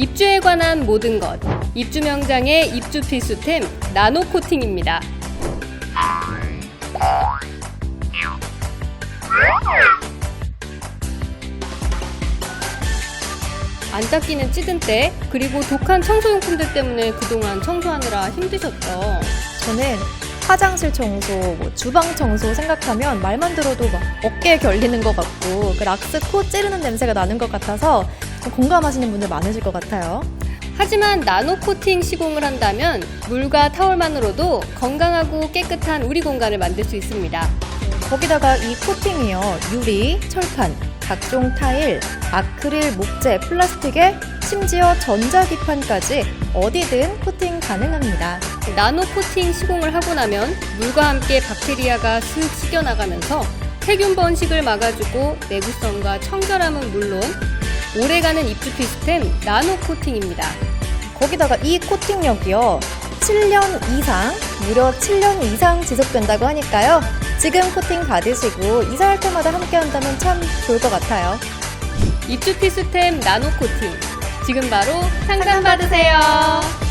입주에 관한 모든 것. 입주 명장의 입주 필수템 나노 코팅입니다. 안 닦이는 찌든 때, 그리고 독한 청소용품들 때문에 그동안 청소하느라 힘드셨죠. 저는 화장실 청소, 뭐 주방 청소 생각하면 말만 들어도 막 어깨에 결리는 것 같고 그 락스 코 찌르는 냄새가 나는 것 같아서 좀 공감하시는 분들 많으실 것 같아요. 하지만 나노 코팅 시공을 한다면 물과 타월만으로도 건강하고 깨끗한 우리 공간을 만들 수 있습니다. 거기다가 이 코팅이요. 유리, 철판, 각종 타일, 아크릴, 목재, 플라스틱에 심지어 전자기판까지 어디든 코팅 가능합니다. 나노 코팅 시공을 하고 나면 물과 함께 박테리아가 슥 씻겨나가면서 세균 번식을 막아주고 내구성과 청결함은 물론 오래가는 입주 필수템 나노 코팅입니다. 거기다가 이 코팅력이요. 7년 이상, 무려 7년 이상 지속된다고 하니까요. 지금 코팅 받으시고 이사할 때마다 함께 한다면 참 좋을 것 같아요. 입주 필수템 나노 코팅 지금 바로 상담 받으세요.